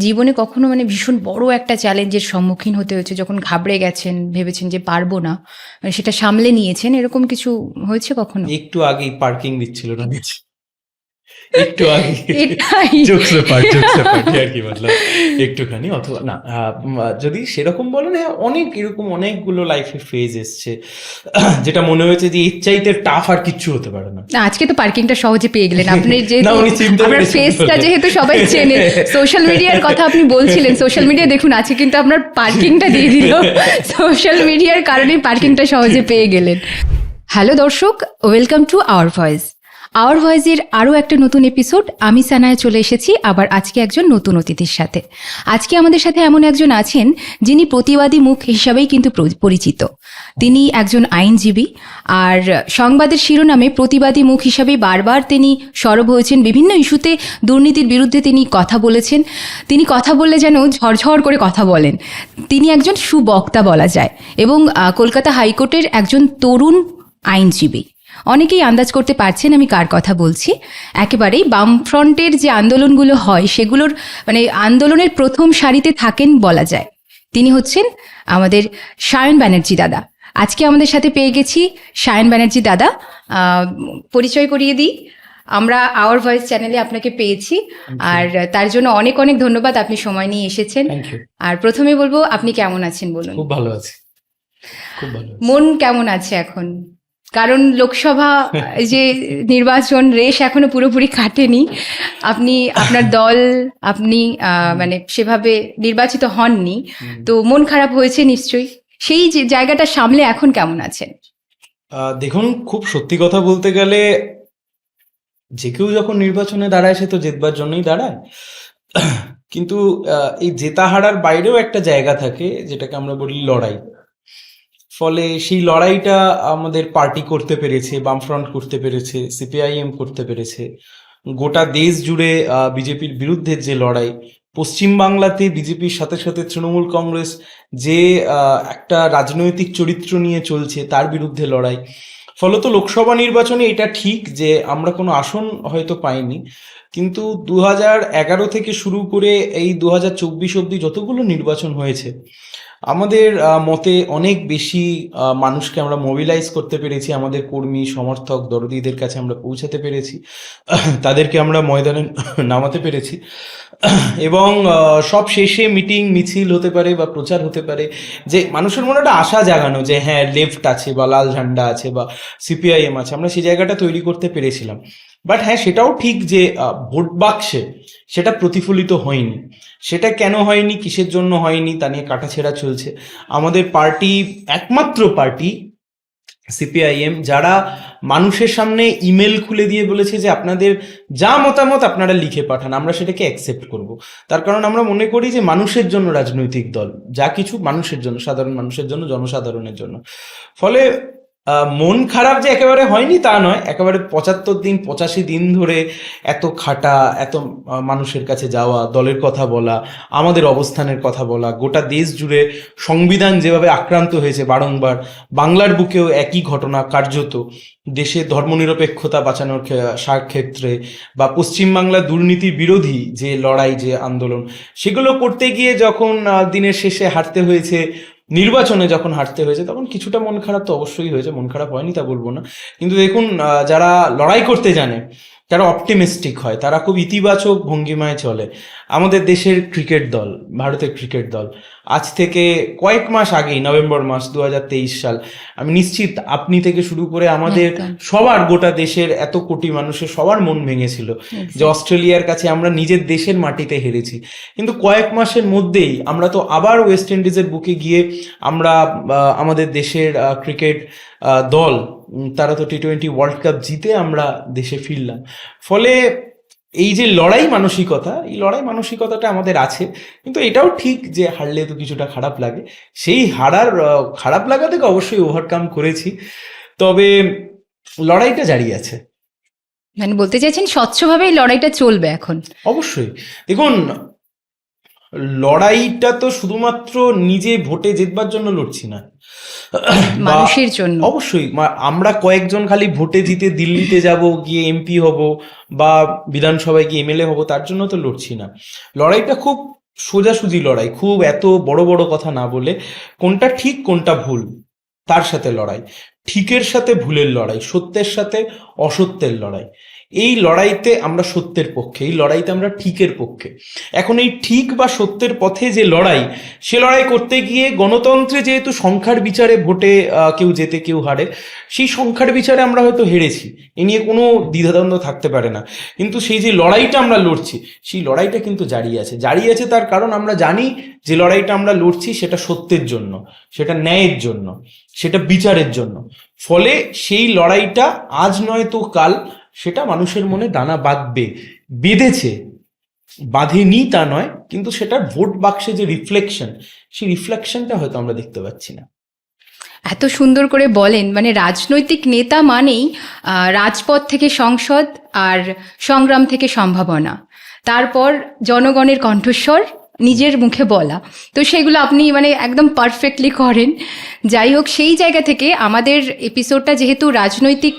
জীবনে কখনো মানে ভীষণ বড় একটা চ্যালেঞ্জের সম্মুখীন হতে হয়েছে, যখন ঘাবড়ে গেছেন, ভেবেছেন যে পারব না, সেটা সামলে নিয়েছেন, এরকম কিছু হয়েছে কখনো? একটু আগেই পার্কিং দিচ্ছিল না। একটু আগে। জোকস পার্ট জোকস পার্ট আর কি মতলব? একটুখানি অথবা না যদি সেরকম বলো না অনেক এরকম অনেকগুলো লাইফে ফেজ এসছে যেটা মনে হয়েছে যে এর চাইতে টাফ আর কিচ্ছু হতে পারে না। আজকে তো পার্কিংটা সহজে পেয়ে গেলেন। আপনি যেহেতু আপনার ফেসটা যেহেতু সবাই চেনে সোশ্যাল মিডিয়ার কথা আপনি বলছিলেন সোশ্যাল মিডিয়া দেখুন আছে কিন্তু আপনার পার্কিংটা দিয়ে দিল। সোশ্যাল মিডিয়ার কারণে পার্কিংটা সহজে পেয়ে গেলেন। হ্যালো দর্শক welcome to our voice our ভয়েসের আরও একটা নতুন এপিসোড আমি সানায় চলে এসেছি, আবার আজকে একজন নতুন অতিথির সাথে। আজকে আমাদের সাথে এমন একজন আছেন, যিনি প্রতিবাদী মুখ হিসাবেই কিন্তু পরিচিত। তিনি একজন আইনজীবী, আর সংবাদের শিরোনামে প্রতিবাদী মুখ হিসাবে বারবার তিনি সরব হয়েছেন। বিভিন্ন ইস্যুতে দুর্নীতির বিরুদ্ধে তিনি কথা বলেছেন। তিনি কথা বললে যেন ঝরঝর করে কথা বলেন। তিনি একজন সুবক্তা বলা যায়, এবং কলকাতা হাইকোর্টের একজন তরুণ আইনজীবী। অনেকেই আন্দাজ করতে পারছেন আমি কার কথা বলছি। একেবারেই বামফ্রন্টের যে আন্দোলনগুলো হয় সেগুলোর মানে আন্দোলনের প্রথম সারিতে থাকেন বলা যায়। তিনি হচ্ছেন আমাদের সায়ন ব্যানার্জি দাদা। আজকে আমাদের সাথে পেয়ে গেছি সায়ন ব্যানার্জি দাদা। পরিচয় করিয়ে দিই। আমরা আওয়ার ভয়েস চ্যানেলে আপনাকে পেয়েছি। আর তার জন্য অনেক অনেক ধন্যবাদ। আপনি সময় নিয়ে এসেছেন। আর প্রথমে বলব আপনি কেমন আছেন বলুন? ভালো খুব ভালো আছি। মন কেমন আছে এখন? কারণ লোকসভা যে নির্বাচন রেশ এখনও পুরোপুরি কাটেনি। আপনি, আপনার দল, আপনি মানে সেভাবে নির্বাচিত হননি। তো মন খারাপ হয়েছে নিশ্চয়ই। সেই যে জায়গাটা সামলে এখন কেমন আছেন? দেখুন, খুব সত্যি কথা বলতে গেলে যে কেউ যখন নির্বাচনে দাঁড়ায় সে তো জেতবার জন্যই দাঁড়ায়। কিন্তু এই জেতা হারার বাইরেও একটা জায়গা থাকে, যেটাকে আমরা বলি লড়াই। ফলে সেই লড়াইটা আমাদের পার্টি করতে পেরেছে, বামফ্রন্ট করতে পেরেছে সিপিআইএম করতে পেরেছে। গোটা দেশ জুড়ে বিজেপির বিরুদ্ধে যে লড়াই পশ্চিমবাংলাতে বিজেপির সাথে সাথে তৃণমূল কংগ্রেস যে একটা রাজনৈতিক চরিত্র নিয়ে চলছে, তার বিরুদ্ধে লড়াই। ফলত লোকসভা নির্বাচনে এটা ঠিক যে, আমরা কোনো আসন হয়তো পাইনি, কিন্তু দু এগারো থেকে শুরু করে এই দু হাজার চব্বিশ অব্দি যতগুলো নির্বাচন হয়েছে আমাদের মতে অনেক বেশি মানুষকে আমরা মোবিলাইজ করতে পেরেছি, আমাদের কর্মী, সমর্থক, দরদিদের কাছে আমরা পৌঁছাতে পেরেছি, তাদেরকে আমরা ময়দানে নামাতে পেরেছি। এবং সব শেষে মিটিং মিছিল হতে পারে বা প্রচার হতে পারে, যে মানুষের মনে একটা আশা জাগানো যে হ্যাঁ লেফট আছে বা লাল ঝান্ডা আছে বা সিপিআইএম আছে, আমরা সেই জায়গাটা তৈরি করতে পেরেছিলাম। বাট হ্যাঁ সেটাও ঠিক যে ভোট বাক্সে সেটা প্রতিফলিত হয়নি। সেটা কেন হয়নি, কিসের জন্য হয়নি, তা নিয়ে কাটাছেড়া চলছে। আমাদের পার্টি, একমাত্র পার্টি সিপিআইএম, যারা মানুষের সামনে ইমেল খুলে দিয়ে বলেছে যে আপনাদের যা মতামত আপনারা লিখে পাঠান, আমরা সেটাকে অ্যাকসেপ্ট করব। তার কারণ আমরা মনে করি যে মানুষের জন্য রাজনৈতিক দল, যা কিছু মানুষের জন্য, সাধারণ মানুষের জন্য, জনসাধারণের জন্য। ফলে মন খারাপ যে একেবারে হয়নি তা নয়, একেবারে পঁচাত্তর দিন, পঁচাশি দিন ধরে এত খাটা, এত মানুষের কাছে যাওয়া, দলের কথা বলা, আমাদের অবস্থানের কথা বলা, গোটা দেশ জুড়ে সংবিধান যেভাবে আক্রান্ত হয়েছে বারংবার, বাংলার বুকেও একই ঘটনা কার্যত, দেশে ধর্মনিরপেক্ষতা বাঁচানোর ক্ষেত্রে, বা পশ্চিমবাংলা দুর্নীতি বিরোধী যে লড়াই, যে আন্দোলন, সেগুলো করতে গিয়ে যখন দিনের শেষে হারতে হয়েছে নির্বাচনে যখন হাঁটতে হয়েছে, তখন কিছুটা মন খারাপ তো অবশ্যই হয়েছে, মন খারাপ হয়নি তা বলব না। কিন্তু দেখুন যারা লড়াই করতে জানে যারা অপটিমিস্টিক হয় তারা খুব ইতিবাচক ভঙ্গিমায় চলে। আমাদের দেশের ক্রিকেট দল ভারতের ক্রিকেট দল আজ থেকে কয়েক মাস আগেই নভেম্বর মাস দু হাজার তেইশ সাল আমি নিশ্চিত আপনি থেকে শুরু করে আমাদের সবার গোটা দেশের এত কোটি মানুষের সবার মন ভেঙেছিল যে অস্ট্রেলিয়ার কাছে আমরা নিজের দেশের মাটিতে হেরেছি। কিন্তু কয়েক মাসের মধ্যেই আমরা তো আবার ওয়েস্ট ইন্ডিজের বুকে গিয়ে আমরা আমাদের দেশের ক্রিকেট দল তারা তো টি টোয়েন্টি ওয়ার্ল্ড কাপ জিতে আমরা দেশে ফিরলাম। ফলে এই যে লড়াই মানসিকতা এই লড়াই মানসিকতাটা আমাদের আছে কিন্তু এটাও ঠিক যে হারলে তো কিছুটা খারাপ লাগে। সেই হারার খারাপ লাগা থেকে অবশ্যই ওভারকাম করেছি। তবে লড়াইটা জারি আছে। মানে বলতে চাইছেন স্বচ্ছভাবে এই লড়াইটা চলবে এখন? অবশ্যই। দেখুন লড়াইটা তো শুধুমাত্র নিজে ভোটে জিতবার জন্য লড়ছি না। মানুষের জন্য। অবশ্যই আমরা কয়েকজন খালি ভোটে জিতে দিল্লিতে যাব গিয়ে এমপি হব বা বিধানসভায় গিয়ে এমএলএ হব তার জন্য তো লড়ছি না। লড়াইটা খুব সোজাসুজি লড়াই খুব এত বড় বড় কথা না বলে কোনটা ঠিক কোনটা ভুল তার সাথে লড়াই। ঠিকের সাথে ভুলের লড়াই সত্যের সাথে অসত্যের লড়াই। এই লড়াইতে আমরা সত্যের পক্ষে, এই লড়াইতে আমরা ঠিকের পক্ষে। এখন এই ঠিক বা সত্যের পথে যে লড়াই, সে লড়াই করতে গিয়ে গণতন্ত্রে যেহেতু সংখ্যার বিচারে ভোটে কেউ জেতে, কেউ হারে, সেই সংখ্যার বিচারে আমরা হয়তো হেরেছি। এ নিয়ে কোনো দ্বিধাদ্বন্দ্ব থাকতে পারে না। কিন্তু সেই যে লড়াইটা আমরা লড়ছি, সেই লড়াইটা কিন্তু জারি আছে। জারি আছে তার কারণ আমরা জানি যে লড়াইটা আমরা লড়ছি সেটা সত্যের জন্য, সেটা ন্যায়ের জন্য, সেটা বিচারের জন্য। ফলে সেই লড়াইটা আজ নয় তো কাল সেটা মানুষের মনে দানা বাঁধবে, বেঁধেছে। বাঁধেনি তা নয়, কিন্তু সেটার ভোট বাক্সে যে রিফ্লেকশন সেই রিফ্লেকশনটা হয়তো আমরা দেখতে পাচ্ছি না। এত সুন্দর করে বলেন মানে রাজনৈতিক নেতা মানেই রাজপথ থেকে সংসদ আর সংগ্রাম থেকে সম্ভাবনা। তারপর জনগণের কণ্ঠস্বর নিজের মুখে বলা। তো সেগুলো আপনি মানে একদম পারফেক্টলি করেন। যাই হোক, সেই জায়গা থেকে আমাদের এপিসোডটা যেহেতু রাজনৈতিক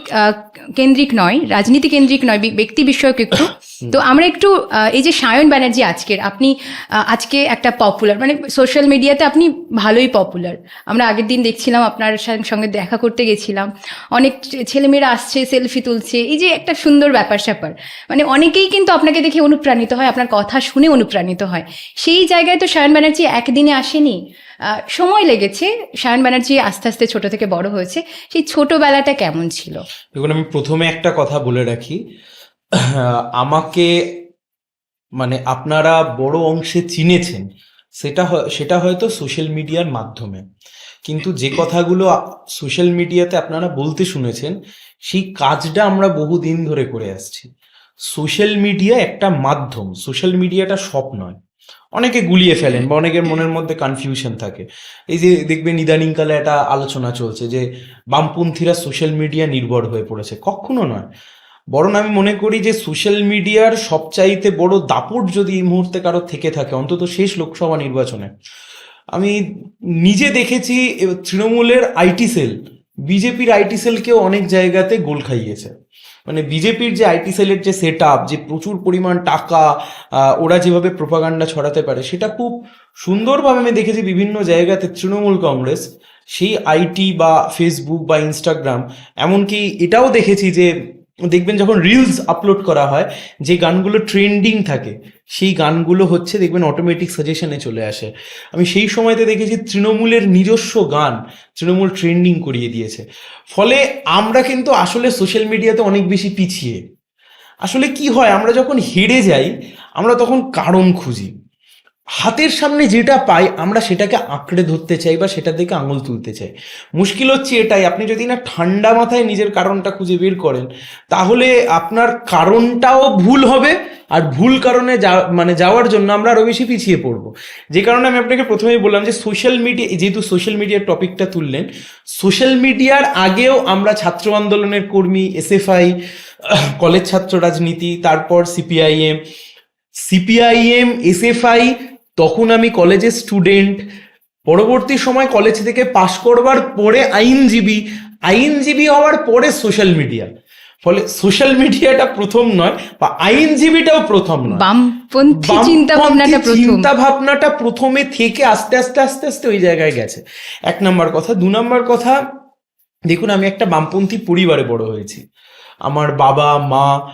কেন্দ্রিক নয়, রাজনীতি কেন্দ্রিক নয়, ব্যক্তি বিষয়ক একটু তো আমরা একটু এই যে সায়ন ব্যানার্জি আজকের আপনি আজকে একটা পপুলার মানে সোশ্যাল মিডিয়াতে আপনি ভালোই পপুলার আমরা আগের দিন দেখছিলাম আপনার সঙ্গে দেখা করতে গেছিলাম। অনেক ছেলেমেয়েরা আসছে সেলফি তুলছে এই যে একটা সুন্দর ব্যাপার স্যাপার। মানে অনেকেই কিন্তু আপনাকে দেখে অনুপ্রাণিত হয় আপনার কথা শুনে অনুপ্রাণিত হয়। সেই জায়গায় তো সায়ন ব্যানার্জি একদিনে আসেনি। আহ, সময় লেগেছে সায়ন ব্যানার্জি আস্তে আস্তে ছোট থেকে বড় হয়েছে। সেই ছোটবেলাটা কেমন ছিল? দেখুন আমি প্রথমে একটা কথা বলে রাখি। আমাকে মানে আপনারা বড় অংশে চিনেছেন, সেটা সেটা হয়তো সোশ্যাল মিডিয়ার মাধ্যমে। কিন্তু যে কথাগুলো সোশ্যাল মিডিয়াতে আপনারা বলতে শুনেছেন, সেই কাজটা আমরা বহুদিন ধরে করে আসছি। সোশ্যাল মিডিয়া একটা মাধ্যম, সোশ্যাল মিডিয়াটা সব নয়। অনেকে গুলিয়ে ফেলেন বা অনেকের মনের মধ্যে কনফিউশন থাকে। এই যে দেখবেন ইদানিংকালে একটা আলোচনা চলছে যে বামপন্থীরা সোশ্যাল মিডিয়া নির্ভর হয়ে পড়েছে। কখনো নয়। বরং আমি মনে করি যে সোশ্যাল মিডিয়ার সবচাইতে বড় দাপট যদি এই মুহূর্তে কারও থেকে থাকে, অন্তত শেষ লোকসভা নির্বাচনে। আমি নিজে দেখেছি তৃণমূলের আইটি সেল, বিজেপির আইটি সেলকেও অনেক জায়গাতে গোল খাইয়েছে। মানে বিজেপির যে আইটি সেলের যে সেট আপ যে প্রচুর পরিমাণ টাকা ওরা যেভাবে প্রোপাগান্ডা ছড়াতে পারে, সেটা খুব সুন্দরভাবে আমি দেখেছি বিভিন্ন জায়গাতে তৃণমূল কংগ্রেস, সেই আইটি বা ফেসবুক বা ইনস্টাগ্রাম, এমনকি এটাও দেখেছি যে দেখবেন যখন রিলস আপলোড করা হয়, যে গানগুলো ট্রেন্ডিং থাকে, সেই গানগুলো হচ্ছে দেখবেন অটোমেটিক সাজেশনে চলে আসে। আমি সেই সময়তে দেখেছি তৃণমূলের নিজস্ব গান তৃণমূল ট্রেন্ডিং করিয়ে দিয়েছে। ফলে আমরা কিন্তু আসলে সোশ্যাল মিডিয়াতে অনেক বেশি পিছিয়ে। আসলে কি হয়, আমরা যখন হেরে যাই, আমরা তখন কারণ খুঁজি। হাতের সামনে যেটা পাই, আমরা সেটাকে আঁকড়ে ধরতে চাই বা সেটা থেকে আঙুল তুলতে চাই। মুশকিল হচ্ছে এটাই, আপনি যদি না ঠান্ডা মাথায় নিজের কারণটা খুঁজে বের করেন, তাহলে আপনার কারণটাও ভুল হবে, আর ভুল কারণে যা মানে যাওয়ার জন্য আমরা আরও বেশি পিছিয়ে পড়ব। যে কারণে আমি আপনাকে প্রথমেই বললাম যে সোশ্যাল মিডিয়া যেহেতু সোশ্যাল মিডিয়ার টপিকটা তুললেন সোশ্যাল মিডিয়ার আগেও আমরা ছাত্র আন্দোলনের কর্মী এসএফআই কলেজ ছাত্র রাজনীতি, তারপর সিপিআইএম সিপিআইএম এসএফআই তখন আমি কলেজের স্টুডেন্ট পরবর্তী সময় কলেজ থেকে পাশ করবার পরে আইনজীবী আইনজীবী হওয়ার পরে সোশ্যাল মিডিয়া ফলে সোশ্যাল মিডিয়াটা প্রথম নয় বা আইনজীবীটাও প্রথম নয়। বামপন্থী চিন্তা ভাবনাটা প্রথম। চিন্তা ভাবনাটা প্রথমে থেকে আস্তে আস্তে আস্তে আস্তে ওই জায়গায় গেছে। এক নম্বর কথা। দু নম্বর কথা দেখুন আমি একটা বামপন্থী পরিবারে বড় হয়েছি। আমার বাবা, মা,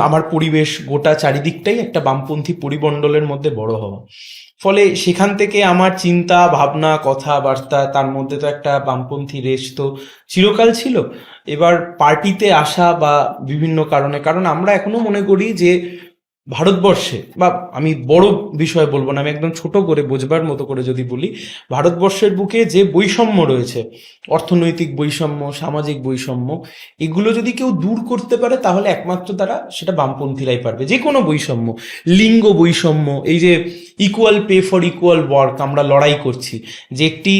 আমার পরিবেশ, গোটা চারিদিকটাই একটা বামপন্থী পরিমণ্ডলের মধ্যে বড় হওয়া। ফলে সেখান থেকে আমার চিন্তা, ভাবনা, কথাবার্তা, তার মধ্যে তো একটা বামপন্থী রেশ তো চিরকাল ছিল। এবার পার্টিতে আসা বা বিভিন্ন কারণে, কারণ আমরা এখনও মনে করি যে ভারতবর্ষে, বা আমি বড় বিষয় বলব না, আমি একদম ছোট করে বোঝবার মতো করে যদি বলি, ভারতবর্ষের বুকে যে বৈষম্য রয়েছে, অর্থনৈতিক বৈষম্য, সামাজিক বৈষম্য, এগুলো যদি কেউ দূর করতে পারে, তাহলে একমাত্র তারা সেটা বামপন্থীরাই পারবে। যে কোনো বৈষম্য, লিঙ্গ বৈষম্য, এই যে equal pay for equal work আমরা লড়াই করছি, যে একটি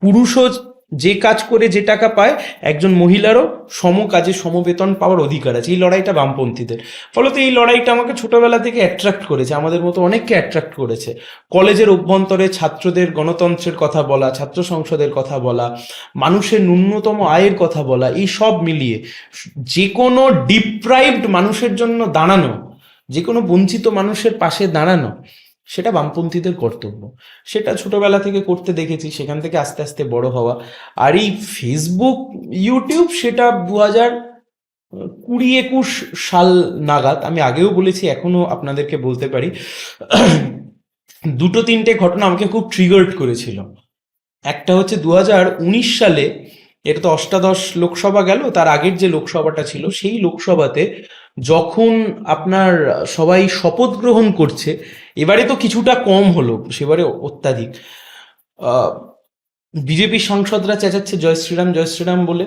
পুরুষও যে কাজ করে যে টাকা পায়, একজন মহিলারও সম কাজে সমবেতন পাওয়ার অধিকার আছে। এই লড়াইটা বামপন্থীদের। ফলত এই লড়াইটা আমাকে ছোটবেলা থেকে অ্যাট্রাক্ট করেছে, আমাদের মতো অনেককে অ্যাট্রাক্ট করেছে। কলেজের অভ্যন্তরে ছাত্রদের গণতন্ত্রের কথা বলা, ছাত্র সংসদের কথা বলা, মানুষের ন্যূনতম আয়ের কথা বলা, এই সব মিলিয়ে যে কোনো ডিপ্রাইভড মানুষের জন্য দাঁড়ানো, যে কোনো বঞ্চিত মানুষের পাশে দাঁড়ানো সেটা বামপন্থীদের কর্তব্য। সেটা ছোটবেলা থেকে করতে দেখেছি, সেখান থেকে আস্তে আস্তে বড় হওয়া। আর এই ফেসবুক ইউটিউব সেটা দু হাজার কুড়ি একুশ সাল নাগাদ, আমি আগেও বলেছি, এখনও আপনাদেরকে বলতে পারি, দুটো তিনটে ঘটনা আমাকে খুব ট্রিগার্ড করেছিল। একটা হচ্ছে দু হাজার উনিশ সালে, এটা তো অষ্টাদশ লোকসভা গেল, তার আগের যে লোকসভাটা ছিল, সেই লোকসভাতে যখন আপনার সবাই শপথ গ্রহণ করছে এবারে তো কিছুটা কম হলো সেবারে অত্যাধিক। বিজেপি সাংসদরা চেঁচাচ্ছে জয় শ্রীরাম জয় শ্রীরাম বলে।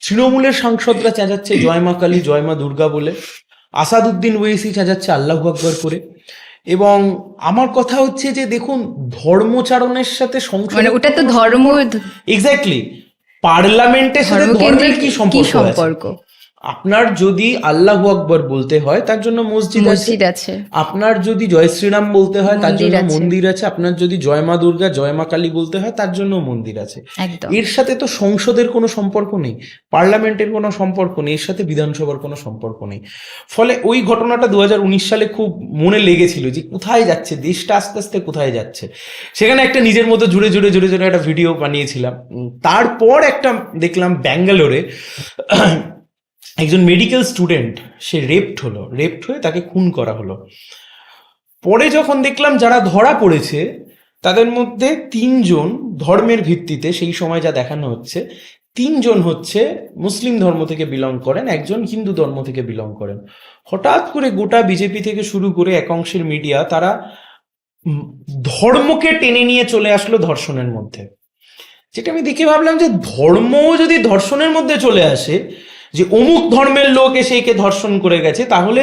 তৃণমূলের সাংসদরা চেঁচাচ্ছে জয় মা কালী জয় মা দুর্গা বলে। আসাদুদ্দিন ওয়েসি চেঁচাচ্ছে আল্লাহ আকবর করে। এবং আমার কথা হচ্ছে যে দেখুন ধর্মচারণের সাথে সংসদ মানে ওটা তো ধর্ম এক্স্যাক্টলি পার্লামেন্টের সাথে ধর্মের কি সম্পর্ক? আপনার যদি আল্লাহ আকবর বলতে হয় তার জন্য মসজিদ আছে। মসজিদ আছে। আপনার যদি জয় শ্রীরাম বলতে হয় তার জন্য। মন্দির আছে। আপনার যদি জয় মা দুর্গা জয় মা কালী বলতে হয় তার জন্য মন্দির আছে। এর সাথে তো সংসদের কোনো সম্পর্ক নেই পার্লামেন্টের কোনো সম্পর্ক নেই এর সাথে বিধানসভার কোনো সম্পর্ক নেই। ফলে ওই ঘটনাটা দু হাজার উনিশ সালে খুব মনে লেগেছিল যে কোথায় যাচ্ছে দেশটা আস্তে আস্তে কোথায় যাচ্ছে। সেখানে একটা নিজের মতো জুড়ে জুড়ে জুড়ে জুড়ে একটা ভিডিও বানিয়েছিলাম। তারপর একটা দেখলাম ব্যাঙ্গালোরে একজন মেডিকেল স্টুডেন্ট সে রেপড হলো রেপড হয়ে তাকে খুন করা হলো। পরে যখন দেখলাম যারা ধরা পড়েছে, তাদের মধ্যে তিনজন ধর্মের ভিত্তিতে, সেই সময় যা দেখানো হচ্ছে, তিনজন হচ্ছে মুসলিম ধর্ম থেকে বিলং করেন, একজন হিন্দু ধর্ম থেকে বিলং করেন। হঠাৎ করে গোটা বিজেপি থেকে শুরু করে এক অংশের মিডিয়া তারা ধর্মকে টেনে নিয়ে চলে আসলো ধর্ষণের মধ্যে। যেটা আমি দেখে ভাবলাম যে ধর্মও যদি ধর্ষণের মধ্যে চলে আসে যে অমুক ধর্মের লোক এসে একে ধর্ষণ করে গেছে, তাহলে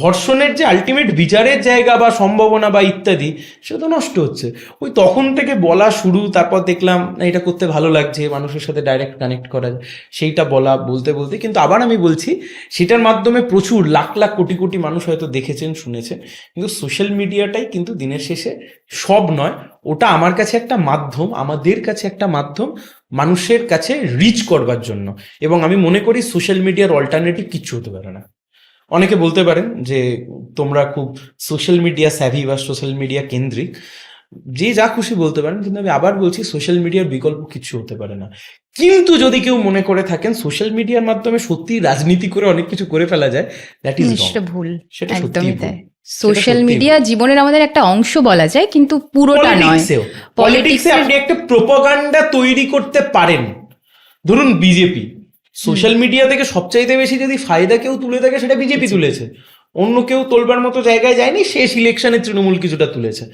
ধর্ষণের যে আলটিমেট বিচারের জায়গা বা সম্ভাবনা বা ইত্যাদি, সেটা তো নষ্ট হচ্ছে। ওই তখন থেকে বলা শুরু, তারপর দেখলাম এটা করতে ভালো লাগছে, মানুষের সাথে ডাইরেক্ট কানেক্ট করা সেইটা বলা বলতে বলতে, কিন্তু আবার আমি বলছি, সেটার মাধ্যমে প্রচুর লাখ লাখ কোটি কোটি মানুষ হয়তো দেখেছেন, শুনেছেন, কিন্তু সোশ্যাল মিডিয়াটাই কিন্তু দিনের শেষে সব নয়, ওটা আমার কাছে একটা মাধ্যম, আমাদের কাছে একটা মাধ্যম মানুষের কাছে রিচ করবার জন্য। এবং আমি মনে করি সোশ্যাল মিডিয়ার অল্টারনেটিভ কিচ্ছু হতে পারে না। অনেকে বলতে পারেন যে তোমরা খুব সোশ্যাল মিডিয়া স্যাভি বা সোশ্যাল মিডিয়া কেন্দ্রিক। যে যা খুশি বলতে পারেন কিন্তু আমি আবার বলছি সোশ্যাল মিডিয়ার বিকল্প কিছু হতে পারে না। কিন্তু যদি কেউ মনে করে থাকেন সোশ্যাল মিডিয়ার মাধ্যমে সত্যি রাজনীতি করে অনেক কিছু করে ফেলা যায় দ্যাট ইজ সেটা ভুল। সেটা ভুল। সোশ্যাল মিডিয়া জীবনের আমাদের একটা অংশ বলা যায় কিন্তু পুরোটা নয়। পলিটিক্সে আপনি একটা প্রোপাগান্ডা তৈরি করতে পারেন। ধরুন বিজেপি সোশ্যাল মিডিয়া থেকে সবচাইতে বেশি যদি ফায়দা কেউ তুলে থাকে সেটা বিজেপি তুলেছে। অন্য কেউ তোলবার মতো জায়গায় যায়নি শেষ ইলেকশনে তৃণমূল কিছুটা তুলেছে।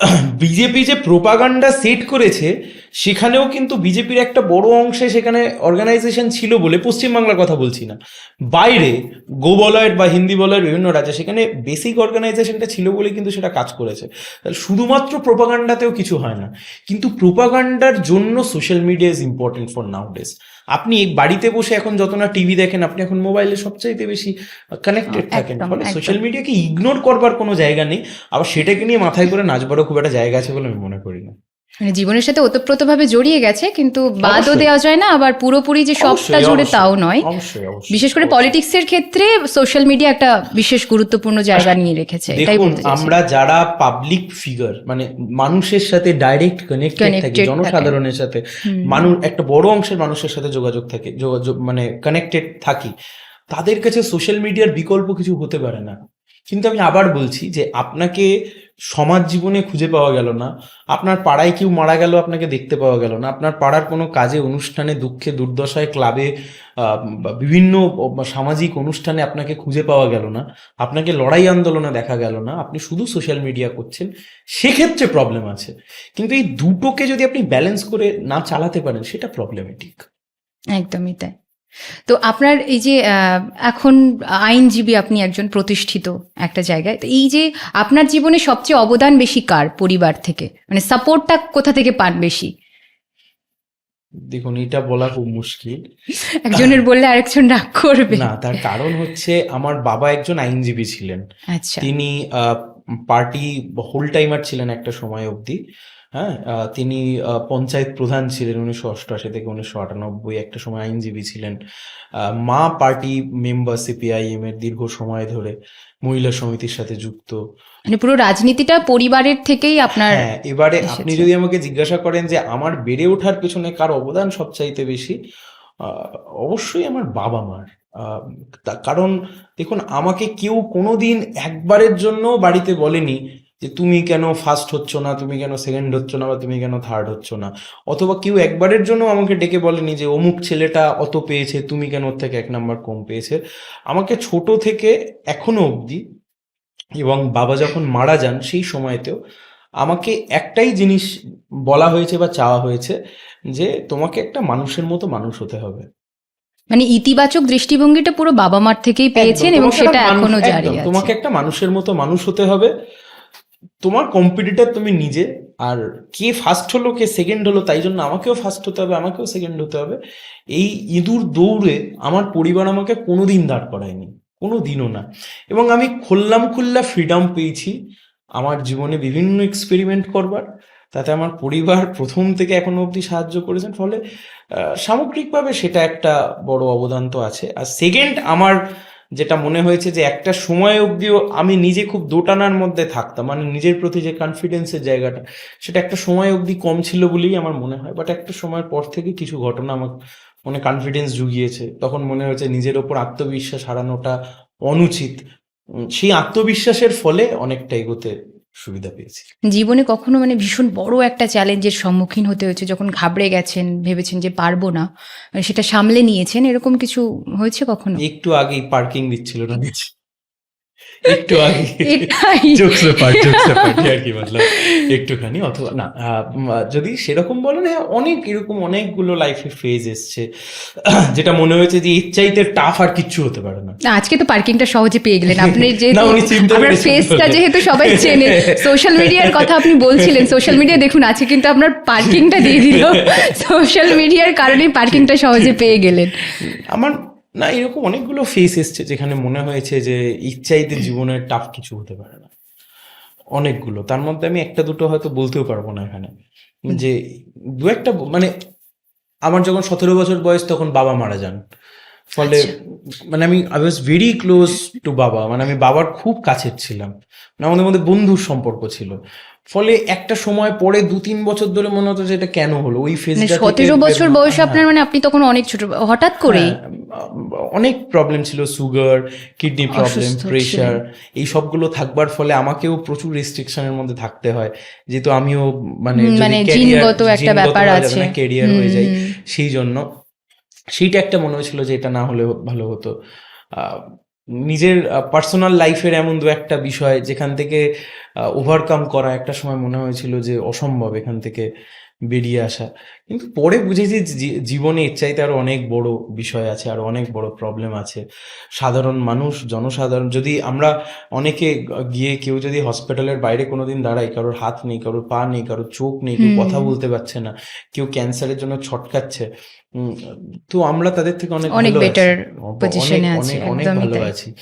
বিজেপি যে প্রোপাগান্ডা সেট করেছে সেখানেও কিন্তু বিজেপির একটা বড় অংশে সেখানে অর্গানাইজেশন ছিল বলে পশ্চিমবাংলার কথা বলছি না। বাইরে গো বলয়ের বা হিন্দি বলয়ের বিভিন্ন রাজ্যে সেখানে বেসিক অর্গানাইজেশনটা ছিল বলে কিন্তু সেটা কাজ করেছে। শুধুমাত্র প্রোপাগান্ডাতেও কিছু হয় না। কিন্তু প্রোপাগান্ডার জন্য social media is important for nowadays আপনি বাড়িতে বসে এখন যত না টিভি দেখেন আপনি এখন মোবাইলে সবচাইতে বেশি কানেক্টেড থাকেন। ফলে। সোশ্যাল মিডিয়াকে ইগনোর করবার কোনো জায়গা নেই। আবার সেটাকে নিয়ে মাথায় করে নাচবারও খুব একটা জায়গা আছে বলে আমি মনে করি না। মানে জীবনের সাথে ওতপ্রোতভাবে জড়িয়ে গেছে কিন্তু বাদও। দেওয়া যায় না আবার পুরোপুরি যে সবটা জুড়ে তাও নয় বিশেষ করে। পলিটিক্সের ক্ষেত্রে সোশ্যাল মিডিয়া একটা বিশেষ গুরুত্বপূর্ণ জায়গা নিয়ে রেখেছে। আমরা যারা পাবলিক ফিগার মানে মানুষের সাথে ডাইরেক্ট কানেক্টেড থাকি জনসাধারণের সাথে মানুষ একটা বড় অংশের মানুষের সাথে যোগাযোগ থাকে যোগাযোগ মানে কানেক্টেড থাকি তাদের কাছে সোশ্যাল মিডিয়ার বিকল্প কিছু হতে পারে না কিন্তু আমি আবার বলছি যে আপনাকে সমাজ জীবনে খুঁজে পাওয়া গেল না। আপনার পাড়ায় কেউ মারা গেল, আপনাকে দেখতে পাওয়া গেল না। আপনার পাড়ার কোনো কাজে, অনুষ্ঠানে, দুঃখে, দুর্দশায়, ক্লাবে বিভিন্ন সামাজিক অনুষ্ঠানে আপনাকে খুঁজে পাওয়া গেল না। আপনাকে লড়াই আন্দোলনে দেখা গেল না। আপনি শুধু সোশ্যাল মিডিয়া করছেন। সেক্ষেত্রে প্রবলেম আছে। কিন্তু এই দুটোকে যদি আপনি ব্যালেন্স করে না চালাতে পারেন, সেটা প্রবলেমেটিক একদমই তাই। তো আপনার এই যে এখন আইনজীবী আপনি একজন প্রতিষ্ঠিত একটা জায়গায় তো এই যে আপনার জীবনে সবচেয়ে অবদান বেশি কার পরিবার থেকে? মানে সাপোর্টটা কোথা থেকে পান বেশি? দেখুন এটা বলা খুব মুশকিল। একজনের বললে আরেকজন রাগ করবে। না তার কারণ হচ্ছে আমার বাবা একজন আইনজীবী ছিলেন। আচ্ছা। তিনি পার্টি হোল টাইমার ছিলেন একটা সময় অবধি। হ্যাঁ তিনি পঞ্চায়েত প্রধান ছিলেন উনিশশো অষ্টআশি থেকে উনিশশো আটানব্বই। একটা সময় আইনজীবী ছিলেন। মা পার্টি মেম্বার সিপিআইএম এর দীর্ঘ সময় ধরে মহিলা সমিতির সাথে যুক্ত। মানে পুরো রাজনীতিটা পরিবারের থেকেই আপনার হ্যাঁ এবারে আপনি যদি আমাকে জিজ্ঞাসা করেন যে আমার বেড়ে ওঠার পেছনে কার অবদান সবচাইতে বেশি অবশ্যই আমার বাবা মার। কারণ দেখুন আমাকে কেউ কোনোদিন একবারের জন্য বাড়িতে বলেনি যে তুমি কেন ফার্স্ট হচ্ছ না তুমি কেন সেকেন্ড হচ্ছ না বা তুমি কেন থার্ড হচ্ছ না? অথবা কেউ একবারের জন্য আমাকে ডেকে বলেনি যে অমুক ছেলেটা অত পেয়েছে তুমি কেন ওর থেকে এক নাম্বার কম পেয়েছে? আমাকে ছোট থেকে এখনও অবধি এবং বাবা যখন মারা যান সেই সময়তেও আমাকে একটাই জিনিস বলা হয়েছে বা চাওয়া হয়েছে যে তোমাকে একটা মানুষের মতো মানুষ হতে হবে। মানে ইতিবাচক দৃষ্টিভঙ্গিটা পুরো বাবা মার থেকেই পেয়েছেন এবং সেটা এখনও জারি আছে তোমাকে একটা মানুষের মতো মানুষ হতে হবে। তোমার কম্পিটিটার তুমি নিজে, আর কে ফার্স্ট হলো, কে সেকেন্ড হলো, তাই জন্য আমাকেও ফার্স্ট হতে হবে, আমাকেও সেকেন্ড হতে হবে। এই ইঁদুর দৌড়ে আমার পরিবার আমাকে কোনোদিন দাঁড় করায়নি কোনো দিনও না। এবং আমি খুললাম খুল্লা ফ্রিডম পেয়েছি, আমার জীবনে বিভিন্ন এক্সপেরিমেন্ট করবার, তাতে আমার পরিবার প্রথম থেকে এখনও অবধি সাহায্য করেছেন, ফলে সামগ্রিকভাবে সেটা একটা বড় অবদান তো আছে। আর সেকেন্ড আমার যেটা মনে হয়েছে যে একটা সময় অবধিও আমি নিজে খুব দোটানার মধ্যে থাকতাম মানে নিজের প্রতি যে কনফিডেন্সের জায়গাটা, সেটা একটা সময় অবধি কম ছিল বলেই আমার মনে হয়। বাট একটা সময়ের পর থেকে কিছু ঘটনা আমার মনে কনফিডেন্স জুগিয়েছে। তখন মনে হয়েছে নিজের ওপর আত্মবিশ্বাস হারানোটা অনুচিত। সেই আত্মবিশ্বাসের ফলে অনেকটা এগোতে সুবিধা পেয়েছি জীবনে কখনো মানে ভীষণ বড় একটা চ্যালেঞ্জের সম্মুখীন হতে হয়েছে যখন ঘাবড়ে গেছেন ভেবেছেন যে পারব না সেটা সামলে নিয়েছেন এরকম কিছু হয়েছে কখনো একটু আগেই পার্কিং দিচ্ছিল না। একটু আগে। এটাই পার্ট জোকস পার্ট আর কি মতলব একটুখানি অথবা না যদি সেরকম বলেন হ্যাঁ অনেক এরকম অনেকগুলো লাইফে ফেজ এসছে। যেটা মনে হয়েছে যে এর চাইতে টাফ আর কিচ্ছু হতে পারে না। না, আজকে তো পার্কিংটা সহজে পেয়ে গেলেন। আপনি না, যেহেতু আপনার ফেসটা যেহেতু সবাই চেনে সোশ্যাল মিডিয়ার কথা আপনি বলছিলেন সোশ্যাল মিডিয়া দেখুন আছে কিন্তু আপনার পার্কিংটা দিয়ে দিল। সোশ্যাল মিডিয়ার কারণে পার্কিংটা সহজে পেয়ে গেলেন। আমার না এরকম অনেকগুলো ফেস এসছে যেখানে মনে হয়েছে যে ইচ্ছাইতে জীবনের টাফ কিছু হতে পারে না। অনেকগুলো। তার মধ্যে আমি একটা দুটো হয়তো বলতেও পারব না এখানে। যে দু একটা মানে আমার যখন সতেরো বছর বয়স তখন বাবা মারা যান। ফলে মানে আমি I was very close to বাবা। মানে আমি বাবার খুব কাছের ছিলাম। মানে আমাদের মধ্যে বন্ধুর সম্পর্ক ছিল। ফলে একটা সময় পরে দু তিন বছর ধরে মনে হতো যে এটা কেন হলো? ওই মানে ফেজটা সতেরো বছর বয়স আপনার মানে আপনি তখন অনেক ছোট হঠাৎ করেই হ্যাঁ, অনেক প্রবলেম ছিল সুগার কিডনি প্রবলেম প্রেশার এই সবগুলো থাকবার ফলে আমাকেও প্রচুর রেস্ট্রিকশনের মধ্যে থাকতে হয়। যেহেতু আমিও মানে মানে জিনগত একটা ব্যাপার আছে। ক্যারিয়ার হয়ে যায় সেই জন্য। সেইটা একটা মনে হয়েছিল যে এটা না হলে ভালো হতো। আহ, নিজের পার্সোনাল লাইফের এমন দু একটা বিষয় যেখান থেকে ওভারকাম করা একটা সময় মনে হয়েছিল যে অসম্ভব এখান থেকে। বেরিয়ে আসা। কিন্তু পরে বুঝেছি জীবনে এর চাইতে আরও অনেক বড় বিষয় আছে আর অনেক বড় প্রবলেম আছে। সাধারণ মানুষ জনসাধারণ যদি আমরা অনেকে গিয়ে কেউ যদি হসপিটালের বাইরে কোনোদিন দাঁড়াই কারোর হাত নেই কারোর পা নেই কারোর চোখ নেই কেউ কথা বলতে পারছে না কেউ ক্যান্সারের জন্য ছটকাচ্ছে তো আমরা তাদের থেকে অনেক অনেক ভালো আছি। better অনেক- আছি, অনেক ভালো আছি।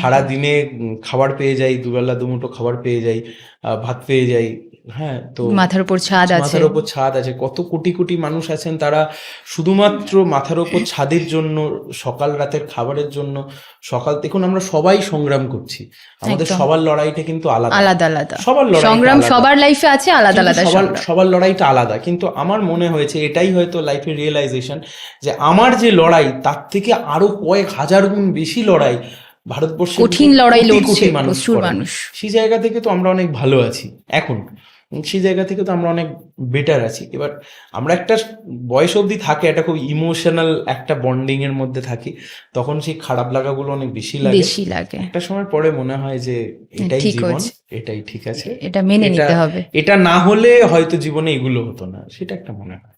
সারা দিনে খাবার পেয়ে যাই দুবেলা দুমুঠো খাবার পেয়ে যাই ভাত পেয়ে যাই হ্যাঁ তো মাথার উপর ছাদ আছে। মাথার উপর ছাদ আছে। কত কোটি কোটি মানুষ আছেন তারা শুধুমাত্র মাথার উপর ছাদের জন্য সকাল রাতের খাবারের জন্য সকাল দেখুন আমরা সবাই সংগ্রাম করছি। আমাদের সবার লড়াইটা কিন্তু আলাদা। আলাদা আলাদা। সবার লড়াইটা সংগ্রাম। সবার লাইফে আছে আলাদা কিন্তু আলাদা সবার সবার লড়াইটা আলাদা। কিন্তু আমার মনে হয়েছে এটাই হয়তো লাইফের রিয়েলাইজেশন যে আমার যে লড়াই তার থেকে আরও কয়েক হাজার গুণ বেশি লড়াই ভারতবর্ষে কঠিন লড়াই লড়ছে মানুষ। সেই জায়গা থেকে তো আমরা অনেক ভালো আছি। এখন সেই জায়গা থেকে তো আমরা অনেক বেটার আছি। এবার আমরা একটা বয়স অবধি থাকে একটা খুব ইমোশনাল একটা বন্ডিং এর মধ্যে থাকি তখন সেই খারাপ লাগাগুলো অনেক বেশি লাগে। বেশি লাগে। একটা সময় পরে মনে হয় যে এটাই ঠিক জীবন এটাই ঠিক আছে। এটা মেনে নিতে হবে। এটা না হলে হয়তো জীবনে এগুলো হতো না সেটা একটা মনে হয়।